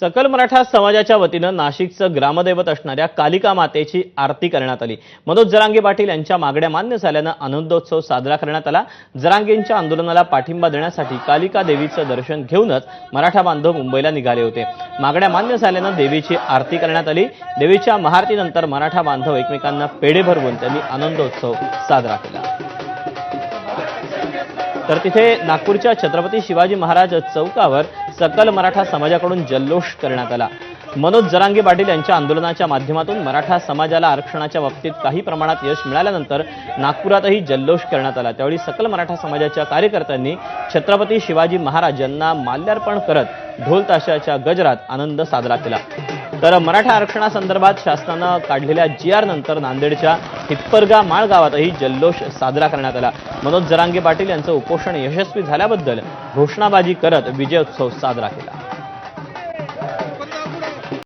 सकल मराठा समाजाच्या वतीनं नाशिकचं ग्रामदैवत असणाऱ्या कालिका मातेची आरती करण्यात आली. मनोज जरांगे पाटील यांच्या मागण्या मान्य झाल्यानं आनंदोत्सव साजरा करण्यात आला. जरांगेंच्या आंदोलनाला पाठिंबा देण्यासाठी कालिका देवीचं दर्शन घेऊनच मराठा बांधव मुंबईला निघाले होते. मागण्या मान्य झाल्यानं देवीची आरती करण्यात आली. देवीच्या महाआरतीनंतर मराठा बांधव एकमेकांना पेढे भरवून त्यांनी आनंदोत्सव साजरा केला. तर तिथे नागपूरच्या छत्रपती शिवाजी महाराज चौकावर सकल मराठा समाजाकडून जल्लोष करण्यात आला. मनोज जरांगे पाटील यांच्या आंदोलनाच्या माध्यमातून मराठा समाजाला आरक्षणाच्या बाबतीत काही प्रमाणात यश मिळाल्यानंतर नागपुरातही जल्लोष करण्यात आला. त्यावेळी सकल मराठा समाजाच्या कार्यकर्त्यांनी छत्रपती शिवाजी महाराज यांना माल्यार्पण करत ढोल ताशाच्या गजरात आनंद साजरा केला. तर मराठा आरक्षणासंदर्भात शासनानं काढलेल्या जी आर नंतर नांदेडच्या हिप्परगा माळ गावातही जल्लोष साजरा करण्यात आला. मनोज जरांगे पाटील यांचं उपोषण यशस्वी झाल्याबद्दल घोषणाबाजी करत विजयोत्सव साजरा केला.